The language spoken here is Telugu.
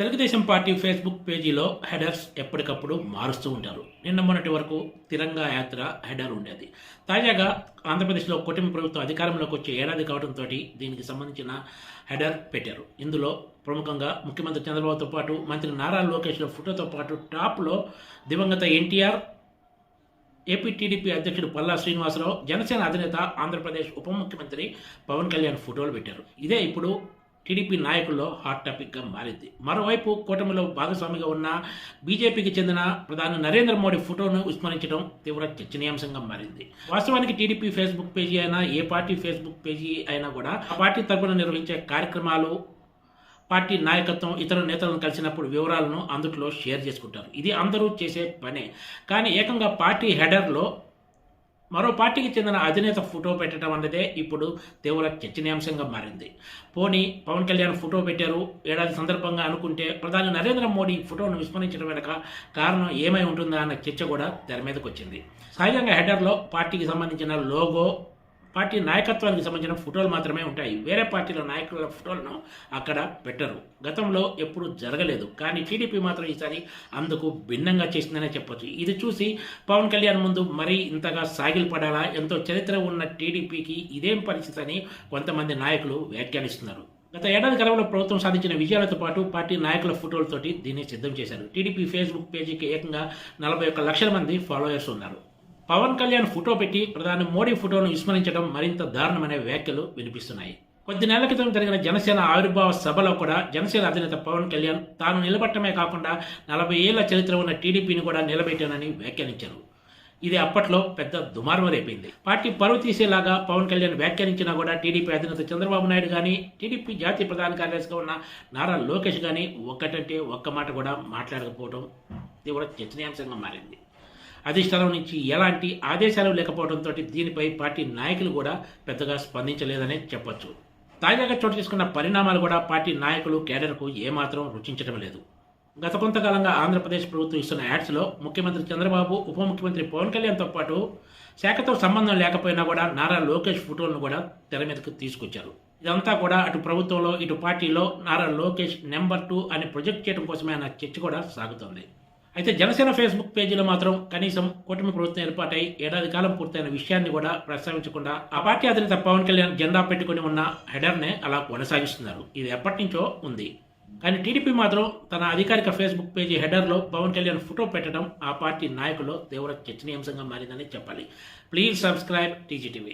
తెలుగుదేశం పార్టీ ఫేస్బుక్ పేజీలో హెడర్స్ ఎప్పటికప్పుడు మారుస్తూ ఉంటారు. నిన్న మొన్నటి వరకు తిరంగా యాత్ర హెడర్ ఉండేది. తాజాగా ఆంధ్రప్రదేశ్లో కూటమి ప్రభుత్వం అధికారంలోకి వచ్చే ఏడాది కావడంతో దీనికి సంబంధించిన హెడర్ పెట్టారు. ఇందులో ప్రముఖంగా ముఖ్యమంత్రి చంద్రబాబుతో పాటు మంత్రి నారా లోకేష్ల ఫోటోతో పాటు టాప్లో దివంగత ఎన్టీఆర్ ఏపీ టీడీపీ అధ్యక్షుడు పల్లా శ్రీనివాసరావు జనసేన అధినేత ఆంధ్రప్రదేశ్ ఉప ముఖ్యమంత్రి పవన్ కళ్యాణ్ ఫోటోలు పెట్టారు. ఇదే ఇప్పుడు టీడీపీ నాయకుల్లో హాట్ టాపిక్గా మారింది. మరోవైపు కూటమిలో భాగస్వామిగా ఉన్న బీజేపీకి చెందిన ప్రధాని నరేంద్ర మోడీ ఫోటోను విస్మరించడం తీవ్ర చర్చనీయాంశంగా మారింది. వాస్తవానికి టీడీపీ ఫేస్బుక్ పేజీ అయినా ఏ పార్టీ ఫేస్బుక్ పేజీ అయినా కూడా ఆ పార్టీ తరపున నిర్వహించే కార్యక్రమాలు పార్టీ నాయకత్వం ఇతర నేతలను కలిసినప్పుడు వివరాలను అందుట్లో షేర్ చేసుకుంటారు. ఇది అందరూ చేసే పనే. కానీ ఏకంగా పార్టీ హెడర్లో మరో పార్టీకి చెందిన అధినేత ఫోటో పెట్టడం అన్నదే ఇప్పుడు తీవ్ర చర్చనీయాంశంగా మారింది. పోనీ పవన్ కళ్యాణ్ ఫోటో పెట్టారు ఏడాది సందర్భంగా అనుకుంటే ప్రధాని నరేంద్ర మోడీ ఫోటోను విస్మరించడం వెనక కారణం ఏమై ఉంటుందా అన్న చర్చ కూడా తెర మీదకి వచ్చింది సహజంగా హెడర్లో పార్టీకి సంబంధించిన లోగో పార్టీ నాయకత్వానికి సంబంధించిన ఫోటోలు మాత్రమే ఉంటాయి. వేరే పార్టీల నాయకుల ఫోటోలను అక్కడ పెట్టరు. గతంలో ఎప్పుడు జరగలేదు. కానీ టీడీపీ మాత్రం ఈసారి అందుకు భిన్నంగా చేసిందనే చెప్పొచ్చు. ఇది చూసి పవన్ కళ్యాణ్ ముందు మరీ ఇంతగా సాగిలపడాలా ఎంతో చరిత్ర ఉన్న టీడీపీకి ఇదేం పరిస్థితి అని కొంతమంది నాయకులు వ్యాఖ్యానిస్తున్నారు. గత ఏడాది కాలంలో ప్రభుత్వం సాధించిన విజయాలతో పాటు పార్టీ నాయకుల ఫోటోలతోటి దీన్ని సిద్ధం చేశారు. టీడీపీ ఫేస్బుక్ పేజీకి ఏకంగా నలభై ఒక్క లక్షల మంది ఫాలోయర్స్ ఉన్నారు. పవన్ కళ్యాణ్ ఫోటో పెట్టి ప్రధాని మోడీ ఫోటోను విస్మరించడం మరింత దారుణమనే వ్యాఖ్యలు వినిపిస్తున్నాయి. కొద్ది నెలల క్రితం జరిగిన జనసేన ఆవిర్భావ సభలో కూడా జనసేన అధినేత పవన్ కళ్యాణ్ తాను నిలబట్టమే కాకుండా నలభై ఏళ్ళ చరిత్ర ఉన్న టీడీపీని కూడా నిలబెట్టానని వ్యాఖ్యానించారు. ఇది అప్పట్లో పెద్ద దుమారం రేపింది. పార్టీ పరువు తీసేలాగా పవన్ కళ్యాణ్ వ్యాఖ్యానించినా కూడా టీడీపీ అధినేత చంద్రబాబు నాయుడు కానీ టీడీపీ జాతీయ ప్రధాన కార్యదర్శిగా ఉన్న నారా లోకేష్ కానీ ఒక్కటంటే ఒక్క మాట కూడా మాట్లాడకపోవడం తీవ్ర చర్చనీయాంశంగా మారింది. అధిష్టానం నుంచి ఎలాంటి ఆదేశాలు లేకపోవడంతో దీనిపై పార్టీ నాయకులు కూడా పెద్దగా స్పందించలేదనే చెప్పొచ్చు. తాజాగా చోటు చేసుకున్న పరిణామాలు కూడా పార్టీ నాయకులు కేడర్కు ఏమాత్రం రుచించడం లేదు. గత కొంతకాలంగా ఆంధ్రప్రదేశ్ ప్రభుత్వం ఇస్తున్న యాడ్స్లో ముఖ్యమంత్రి చంద్రబాబు ఉప ముఖ్యమంత్రి పవన్ కళ్యాణ్తో పాటు శాఖతో సంబంధం లేకపోయినా కూడా నారా లోకేష్ ఫోటోలను కూడా తెర మీదకు తీసుకొచ్చారు. ఇదంతా కూడా అటు ప్రభుత్వంలో ఇటు పార్టీలో నారా లోకేష్ నెంబర్ టూ అని ప్రొజెక్ట్ చేయడం కోసమే అన్న చర్చ కూడా సాగుతోంది. అయితే జనసేన ఫేస్బుక్ పేజీలో మాత్రం కనీసం కూటమి ప్రభుత్వం ఏర్పాటై ఏడాది కాలం పూర్తయిన విషయాన్ని కూడా ప్రస్తావించకుండా ఆ పార్టీ అధినేత పవన్ కళ్యాణ్ జెండా పెట్టుకుని ఉన్న హెడర్నే అలా కొనసాగిస్తున్నారు. ఇది ఎప్పటి నుంచో ఉంది. కానీ టీడీపీ మాత్రం తన అధికారిక ఫేస్బుక్ పేజీ హెడర్లో పవన్ కళ్యాణ్ ఫోటో పెట్టడం ఆ పార్టీ నాయకులు తీవ్ర చర్చనీయాంశంగా మారిందని చెప్పాలి. Please subscribe TGTV.